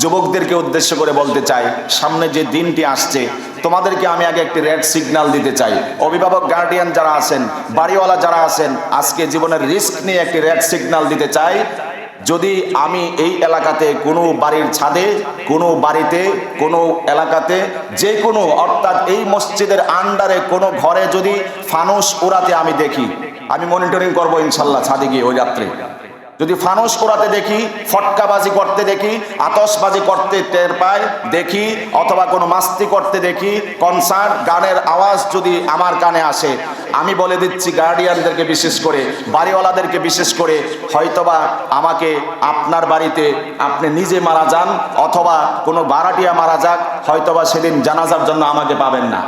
যুবকদেরকে উদ্দেশ্য করে বলতে চাই, সামনে যে দিনটি আসছে, তোমাদেরকে আমি আগে একটি রেড সিগন্যাল দিতে চাই। অভিভাবক গার্ডিয়ান যারা আছেন, বাড়িওয়ালা যারা আছেন, আজকে জীবনের রিস্ক নিয়ে একটি রেড সিগন্যাল দিতে চাই। যদি আমি এই এলাকাতে কোনো বাড়ির ছাদে, কোনো বাড়িতে, কোনো এলাকাতে যে কোনো, অর্থাৎ এই মসজিদের আন্ডারে কোনো ঘরে যদি ফানুস উড়াতে আমি দেখি, আমি মনিটরিং করব ইনশাল্লাহ ছাদে গিয়ে ওই রাত্রে। যদি ফানুস পোড়াতে দেখি, ফটকাবাজি করতে দেখি, আতসবাজি করতে টের পাই, দেখি, অথবা কোনো মাস্তি করতে দেখি, কনসার্ট, গানের আওয়াজ যদি আমার কানে আসে, আমি বলে দিচ্ছি গার্ডিয়ানদেরকে বিশেষ করে, বাড়িওয়ালাদেরকে বিশেষ করে, হয়তোবা আমাকে আপনার বাড়িতে আপনি নিজে মারা যান, অথবা কোনো বারাটিয়া মারা যাক, হয়তোবা সেদিন জানাজার জন্য আমাকে পাবেন না।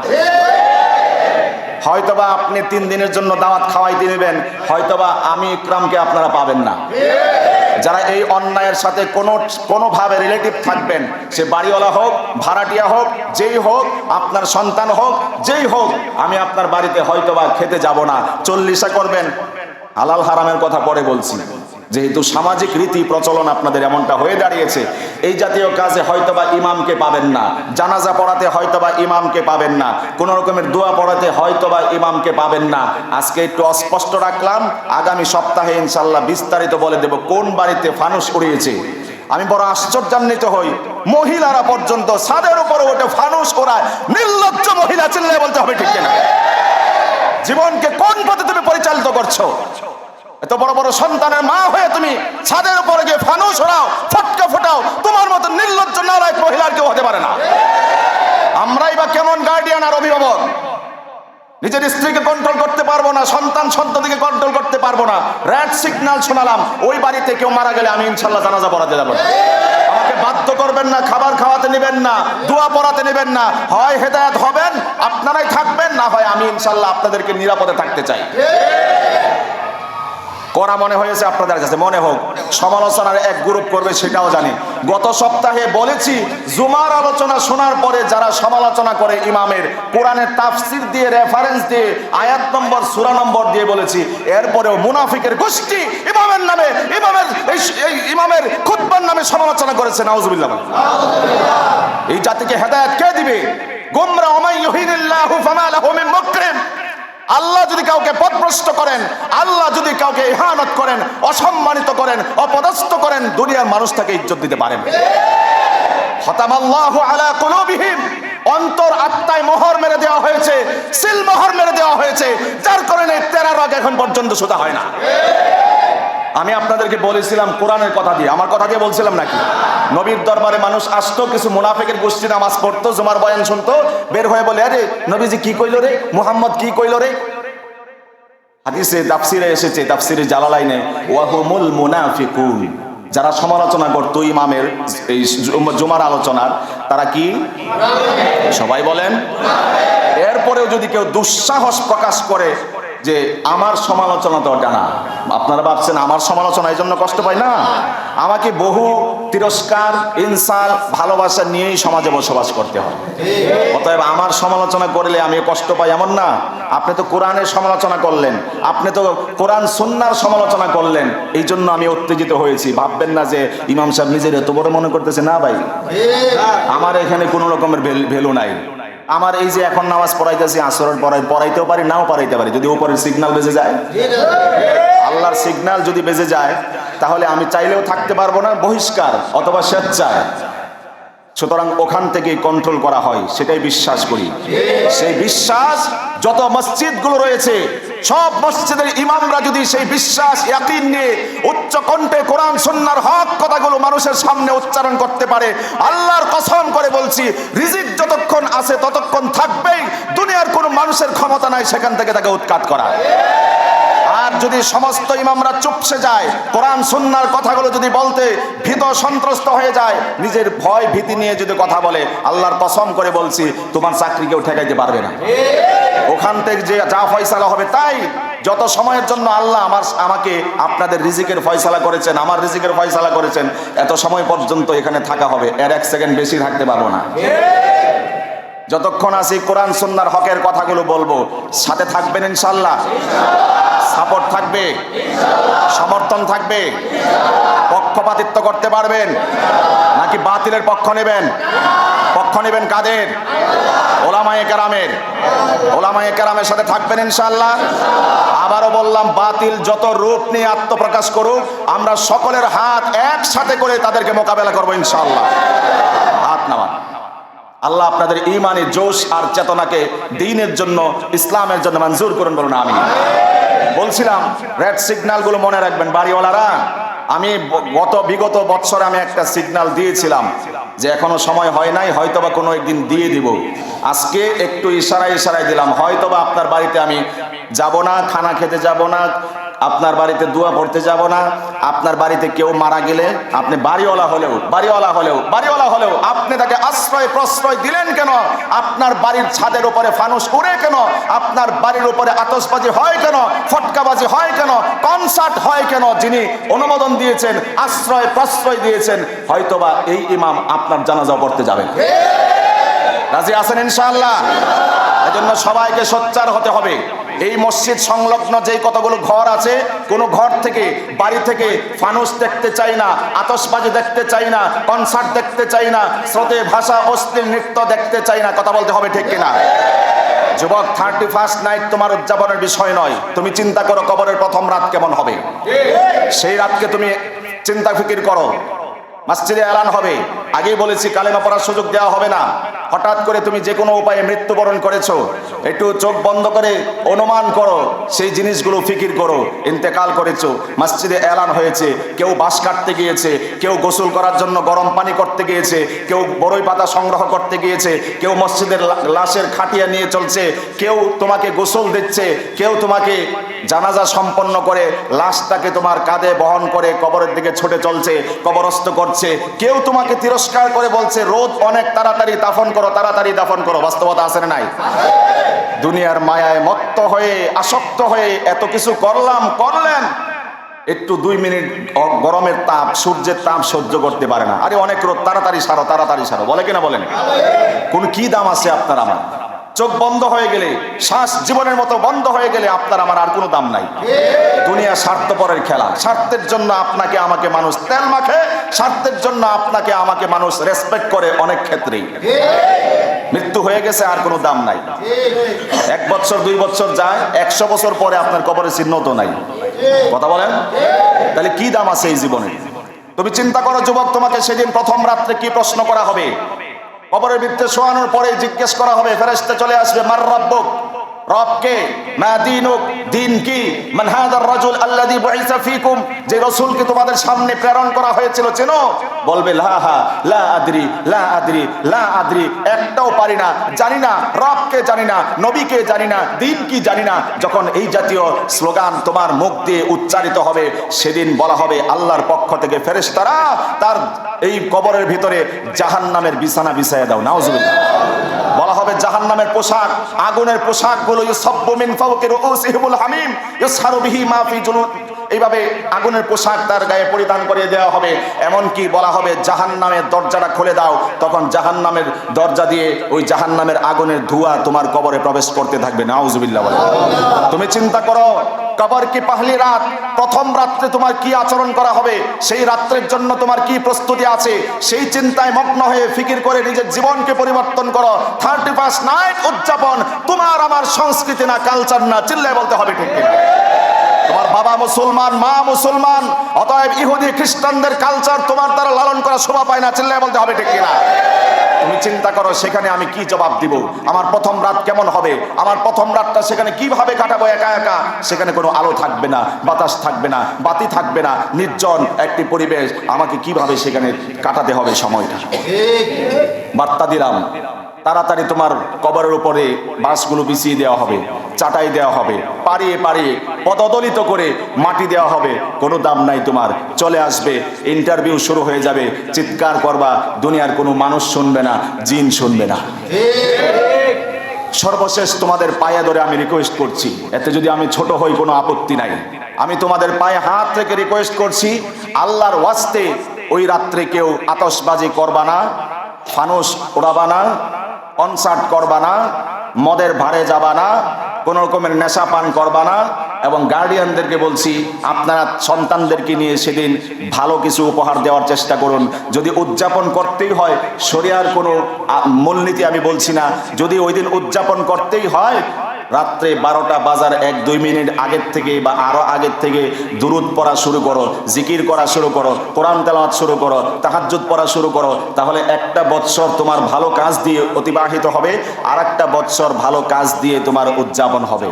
হয়তোবা আপনি তিন দিনের জন্য দাওয়াত খাওয়াইতে নেবেন, হয়তোবা আমি ইকরামকে আপনারা পাবেন না। যারা এই অন্যায়ের সাথে কোনো, কোনোভাবে রিলেটিভ থাকবেন, সে বাড়িওয়ালা হোক, ভাড়াটিয়া হোক, যেই হোক, আপনার সন্তান হোক, যেই হোক, আমি আপনার বাড়িতে হয়তোবা খেতে যাব না। চল্লিশা করবেন, হালাল হারামের কথা পরে বলছি। যেহেতু সামাজিক রীতি প্রচলন আপনাদের এমনটা হয়ে দাঁড়িয়েছে, এই জাতীয় কাজে হয়তোবা ইমামকে পাবেন না, জানাজা পড়াতে হয়তোবা ইমামকে পাবেন না, কোন রকমের দোয়া পড়াতে হয়তোবা ইমামকে পাবেন না। আজকে একটু অস্পষ্ট রাখলাম, আগামী সপ্তাহে ইনশাল্লাহ বিস্তারিত বলে দেব কোন বাড়িতে ফানুস উড়িয়েছে। আমি বড় আশ্চর্যান্বিত হই, মহিলারা পর্যন্ত ছাদের উপরে ওঠে ফানুস ওড়ায়, নির্লজ্জ মহিলা চিল্লে বলতে হবে ঠিক কিনা। জীবনকে কোন পথে তুমি পরিচালিত করছ? এত বড় বড় সন্তানের মা হয়ে তুমি ছাদের উপরে গিয়ে ফানুস ওড়াও ফটকা ফোটাও, তোমার মতো নির্লজ্জ নালায় মহিলার কেউ হতে পারে না। আমরাই বা কেমন গার্ডিয়ান আর অভিভাবক? নিজের স্ত্রীকে কন্ট্রোল করতে পারব না, সন্তান সন্ততিকে কন্ট্রোল করতে পারব না। রেড সিগন্যাল শোনালাম, ওই বাড়িতে কেউ মারা গেলে আমি ইনশাল্লাহ জানাজা পড়াতে যাব। আমাকে বাধ্য করবেন না, খাবার খাওয়াতে নেবেন না, দোয়া পড়াতে নেবেন না। হয় হেদায়াত হবেন, আপনারাই থাকবেন, না হয় আমি ইনশাল্লাহ আপনাদেরকে নিরাপদে থাকতে চাই। করা মনে হয়েছে আপনাদের কাছে, মনে হোক। সমালোচনার এক গ্রুপ করবে, সেটাও জানি। গত সপ্তাহে বলেছি, জুমার আলোচনা শোনার পরে যারা সমালোচনা করে ইমামের, কোরআনের তাফসির দিয়ে রেফারেন্স দিয়ে, আয়াত নম্বর, সুরা নম্বর দিয়ে বলেছি, এরপরেও মুনাফিকের গোষ্ঠী ইমামের নামে, ইমামের এই- ইমামের খুতবার নামে সমালোচনা করেছে, নাউজুবিল্লাহ এই জাতিকে হেদায়েত কে দিবে? গোমরা ওমাই ইউহিনিল্লাহু ফামা লাহু মিন মুকরিম। আল্লাহ যদি কাউকে পথভ্রষ্ট করেন, আল্লাহ যদি কাউকে ইহানত করেন, অসম্মানিত করেন, অপদস্থ করেন, দুনিয়ার মানুষ তাকে ইজ্জত দিতে পারেন হতামাল্লাহু আলা কুলুবিহিম। অন্তর আত্মায় মোহর মেরে দেওয়া হয়েছে, সিল মোহর মেরে দেওয়া হয়েছে, যার কারণে তেরা রগ এখন পর্যন্ত সোজা হয় না। আমি আপনাদেরকে বলেছিলাম কোরআনের কথা দিয়ে। আমার কথা দিয়ে বলছিলাম নাকি? নবীর দরবারে মানুষ আসতো, কিছু মুনাফেকের গোষ্ঠী নামাজ পড়তো, জুমার বয়ান শুনতো, বের হয়ে বলে, আরে, নবীজি কি কইলো রে? মুহাম্মদ কি কইলো রে? হাদিসে তাফসিরে এসেছে, তাফসিরে জালালাইনে, ওয়াহুমুল মুনাফিকুন। যারা সমালোচনা করতো ইমামের এই জুমার আলোচনার, তারা কি? সবাই বলেন। এরপরেও যদি কেউ দুঃসাহস প্রকাশ করে যে আমার সমালোচনা তো ওটা না আপনারা ভাবছেন আমার সমালোচনা এই জন্য কষ্ট পাই না? আমাকে বহু তিরস্কার, ইনসাল, ভালোবাসা নিয়েই সমাজে বসবাস করতে হয়। অতএব আমার সমালোচনা করলে আমি কষ্ট পাই এমন না। আপনি তো কোরআনের সমালোচনা করলেন। আপনি তো কোরআন, সুন্নার সমালোচনা করলেন। এই জন্য আমি উত্তেজিত হয়েছি। ভাববেন না যে ইমাম সাহেব নিজের এত বড় মনে করতেছে। না ভাই। আমার এখানে কোনো রকমের ভ্যালু নাই। আমার এই যে এখন নামাজ পড়াইতেছি, আসরের পড়াই পড়াইতেও পারি, নাও পড়াইতে পারি। যদি উপরের সিগনাল বেজে যায়? আল্লাহর সিগনাল যদি বেজে যায়, তাহলে আমি চাইলেও থাকতে পারব না, বহিষ্কার অথবা স্বেচ্ছায়। সুতরাং ওখান থেকে কন্ট্রোল করা হয়, সেটাই বিশ্বাস করি। সেই বিশ্বাস, যত মসজিদগুলো রয়েছে, সব মসজিদের ইমামরা যদি সেই বিশ্বাস নিয়ে উচ্চ কণ্ঠে কোরআন, সুন্নার হক কথাগুলো মানুষের সামনে উচ্চারণ করতে পারে, আল্লাহর কসম করে বলছি, রিজিক যতক্ষণ আছে ততক্ষণ থাকবেই, দুনিয়ার কোনো মানুষের ক্ষমতা নাই সেখান থেকে তাকে উৎখাত করা। আর যদি সমস্ত ইমামরা চুপসে যায়, কোরআন, সুন্নার কথাগুলো যদি বলতে ভীত সন্ত্রস্ত হয়ে যায়, নিজের ভয়, ভীতি নিয়ে যদি কথা বলে, আল্লাহর কসম করে বলছি, তোমার চাকরি কেউ ঠেকাইতে পারবে না। ওখান থেকে যে যা ফয়সালা হবে তাই। যত সময়ের জন্য আল্লাহ আমার, আমাকে আপনাদের রিজিকের ফয়সালা করেছেন, আমার রিজিকের ফয়সালা করেছেন, এত সময় পর্যন্ত এখানে থাকা হবে। এর এক সেকেন্ড বেশি থাকতে পারব না। যতক্ষণ আছি কোরআন সুন্নার হকের কথাগুলো বলব, সাথে থাকবেন ইনশাল্লাহ সাপোর্ট থাকবে, সমর্থন থাকবে, পক্ষপাতিত্ব করতে পারবেন, নাকি বাতিলের পক্ষ নেবেন? পক্ষ নেবেন কাদের? ওলামায়ে কেরামের। ওলামায়ে কেরামের সাথে থাকবেন ইনশাল্লাহ আবারও বললাম, বাতিল যত রূপ নিয়ে আত্মপ্রকাশ করুক, আমরা সকলের হাত একসাথে করে তাদেরকে মোকাবেলা করব নামান আল্লাহ আপনাদের ইমানি জোশ আর চেতনাকে দিনের জন্য, ইসলামের জন্য মঞ্জুর করুন বলুন আমি বলছিলাম রেড সিগন্যালগুলো মনে রাখবেন, বাড়িওয়ালারা, আমি গত, বিগত বৎসরে আমি একটা সিগন্যাল দিয়েছিলাম যে এখনও সময় হয় নাই, হয়তোবা কোনো একদিন দিয়ে দিব। আজকে একটু ইশারায় ইশারায় দিলাম, হয়তোবা আপনার বাড়িতে আমি যাব না, খানা খেতে যাব না, আপনার বাড়িতে দোয়া পড়তে যাব না, আপনার বাড়িতে কেউ মারা গেলে, আপনি বাড়িওয়ালা হলেও বাড়িওয়ালা হলেও বাড়িওয়ালা হলেও আশ্রয় প্রশ্রয় দিলেন কেন? আপনার বাড়ির ছাদের উপরে ফানুস উড়ে কেন? আপনার বাড়ির উপরে আতসবাজি হয় কেন? ফটকাবাজি হয় কেন? কনসার্ট হয় কেন? যিনি অনুমোদন দিয়েছেন আশ্রয় প্রশ্রয় দিয়েছেন হয়তোবা এই ইমাম আপনার জানাজা পড়তে যাবেন। রাজি আছেন ইনশাআল্লাহ? এজন্য সবাইকে সোচ্চার হতে হবে। এই মসজিদ সংলগ্ন যেই কতগুলো ঘর আছে কোন ঘর থেকে বাড়ি থেকে ফানুস দেখতে চাই না আতশবাজি দেখতে চাই না কনসার্ট দেখতে চাই না স্রোতে ভাষা অশ্লীল নৃত্য দেখতে চাই না কথা বলতে হবে ঠিক কিনা? যুবক থার্টি ফার্স্ট নাইট তোমার উদযাপনের বিষয় নয়। তুমি চিন্তা করো কবরের প্রথম রাত কেমন হবে। সেই রাতকে তুমি চিন্তা ফিকির করো। মসজিদে এলান হবে। আগেই বলেছি, কালেমা পড়ার সুযোগ দেওয়া হবে না। হঠাৎ করে তুমি যে কোনো উপায়ে মৃত্যুবরণ করেছ, একটু চোখ বন্ধ করে অনুমান করো, সেই জিনিসগুলো ফিকির করো, ইন্তেকাল করেছ। মসজিদে এলান হয়েছে, কেউ বাঁশ কাটতে গিয়েছে, কেউ গোসল করার জন্য গরম পানি করতে গিয়েছে, কেউ বড়ই পাতা সংগ্রহ করতে গিয়েছে, কেউ মসজিদের লাশের খাটিয়া নিয়ে চলছে, কেউ তোমাকে গোসল দিচ্ছে, কেউ তোমাকে জানাজা সম্পন্ন করে, লাশটাকে তোমার কাঁধে বহন করে কবরের দিকে ছুটে চলছে, কবরস্থ করছে। কেউ তোমাকে তিরস্কার করে বলছে, রোদ অনেক, তাড়াতাড়ি দাফন করো, তাড়াতাড়ি দাফন করো। বাস্তবতা আছে না নাই? দুনিয়ার মায়ায় মত্ত হয়ে, আসক্ত হয়ে এত কিছু করলাম, করলেন। একটু দুই মিনিট গরমের তাপ, সূর্যের তাপ সহ্য করতে পারে না। আরে অনেক রোদ, তাড়াতাড়ি সারো তাড়াতাড়ি সারো। বলে কিনা বলেন? কোন কি দাম আছে আপনার আমার? চোখ বন্ধ হয়ে গেলে, শ্বাস জীবনের মতো বন্ধ হয়ে গেলে আপনার আমার আর কোনো দাম নাই। দুনিয়া স্বার্থপরের খেলা। স্বার্থের জন্য আপনাকে আমাকে মানুষ তেল মাখে, স্বার্থের জন্য আপনাকে আমাকে মানুষ রেসপেক্ট করে অনেক ক্ষেত্রেই। মৃত্যু হয়ে গেছে, আর কোনো দাম নাই। এক বছর, দুই বছর যায়, একশো বছর পরে আপনার কবরের চিহ্ন তো নাই। কথা বলেন? তাহলে কি দাম আছে এই জীবনে? তুমি চিন্তা করো, যুবক, তোমাকে সেদিন প্রথম রাত্রে কি প্রশ্ন করা হবে? কবরের ভিত্তে শোয়ানোর পরে জিজ্ঞেস করা হবে ফেরেস্তে চলে আসবে মার রব্বুক। রবকে দিন কি? রাজুল আল্লাযী বুইসা ফীকুম, যে রাসূলকে তোমাদের সামনে প্রেরণ করা হয়েছিল, চেনো? বলবে, লা হা, লা আদরি লা আদরি লা আদরি, একটাও পারি না। জানি না, রবকে জানি না, নবীকে জানি না, দিন কি জানি না। যখন এই জাতীয় স্লোগান তোমার মুখ দিয়ে উচ্চারিত হবে, সেদিন বলা হবে, আল্লাহর পক্ষ থেকে ফেরেশতারা তার এই কবরের ভিতরে জাহান্নামের বিছানা বিছাইয়া দাও। নাউজুবিল্লাহ। বলা হবে জাহান নামের পোশাক, আগুনের পোশাকগুলো মিন ফাওকি রুউসিহিমুল হামিম এইভাবে আগুনের পোশাক তার গায়ে পরিধান করিয়ে দেওয়া হবে। এমনকি বলা হবে জাহান নামের দরজাটা খুলে দাও। তখন জাহান নামের দরজা দিয়ে ওই জাহান নামের আগুনের ধোঁয়া তোমার কবরে প্রবেশ করতে থাকবে। নাউজুবিল্লাহ বলে। তুমি চিন্তা করো কবর কি পাহলি রাত? প্রথম রাত্রে তোমার কি আচরণ করা হবে? সেই রাত্রের জন্য তোমার কি প্রস্তুতি আছে? সেই চিন্তায় মগ্ন হয়ে ফিকির করে নিজের জীবনকে পরিবর্তন করো। থার্টি ফার্স্ট নাইট উদযাপন। তোমার আমার সংস্কৃতি না কালচার না, চিল্লায় বলতে হবে ঠিক তোমার বাবা মুসলমান, মা মুসলমান, অতএব ইহুদি, খ্রিস্টানদের কালচার তোমার দ্বারা লালন করা শোভা পায় না, চিল্লায় বলতে হবে ঠিক কিনা? তুমি চিন্তা করো, সেখানে আমি কি জবাব দিব? আমার প্রথম রাত কেমন হবে? আমার প্রথম রাতটা সেখানে কীভাবে কাটাবো একা একা? সেখানে কোনো আলো থাকবে না, বাতাস থাকবে না, বাতি থাকবে না, নির্জন একটি পরিবেশ। আমাকে কীভাবে সেখানে কাটাতে হবে সময়টা? বার্তা দিলাম। তাড়াতাড়ি তোমার কবরের উপরে বাসগুলো বিছিয়ে দেওয়া হবে। চাটাই দেওয়া হবে। পাড়িয়ে পাড়িয়ে পদদলিত করে মাটি দেওয়া হবে। কোনো দাম নাই তোমার। চলে আসবে। ইন্টারভিউ শুরু হয়ে যাবে। চিৎকার করবা, দুনিয়ার কোনো মানুষ শুনবে না, জিন শুনবে না। সর্বশেষ তোমাদের পায়ে ধরে আমি রিকোয়েস্ট করছি। এতে যদি আমি ছোট হই, কোনো আপত্তি নাই। আমি তোমাদের পায়ে হাত থেকে রিকোয়েস্ট করছি, আল্লাহর ওয়াস্তে ওই রাত্রে কেউ আতশবাজি করবা না, ফানুস ওড়াবা না কনসার্ট করবা না মদের ভারে যাবা না, কোনো রকমের নেশা পান করবা না, এবং গার্ডিয়ানদেরকে বলছি, আপনারা সন্তানদেরকে নিয়ে সেদিন ভালো কিছু উপহার দেওয়ার চেষ্টা করুন। যদি উদযাপন করতেই হয়, শরিয়ার কোনো মূলনীতি আমি বলছি না। যদি ওই দিন উদযাপন করতেই হয় রাত্রে বারোটা বাজার এক, দুই মিনিট আগের থেকে বা আরও আগের থেকে দুরুদ পড়া শুরু করো, জিকির করা শুরু করো, কোরআন তেলাওয়াত শুরু করো তাহাজুদ পড়া শুরু করো, তাহলে একটা বৎসর তোমার ভালো কাজ দিয়ে অতিবাহিত হবে আর একটা বৎসর ভালো কাজ দিয়ে তোমার উদযাপন হবে।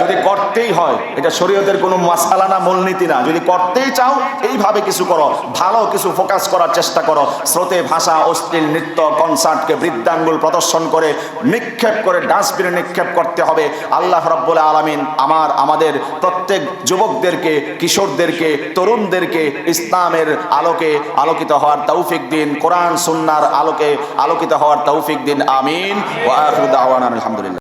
যদি করতেই হয়, এটা শরীয়তের কোনো মাসালা না, মূলনীতি না। যদি করতেই চাও, এইভাবে কিছু করো। ভালো কিছু ফোকাস করার চেষ্টা করো। স্রোতে ভাষা, অশ্লীল নৃত্য কনসার্টকে বৃদ্ধাঙ্গুল প্রদর্শন করে, নিক্ষেপ করে ডাস্টবিনে নিক্ষেপ করতে হবে। আল্লাহ রব্বুল আলমিন আমার, আমাদের প্রত্যেক যুবকদেরকে, কিশোরদেরকে, তরুণদেরকে ইসলামের আলোকে আলোকিত হওয়ার তৌফিক দিন, কোরআন, সুন্নার আলোকে আলোকিত হওয়ার তৌফিক দিন। আমিন। আলহামদুলিল্লাহ।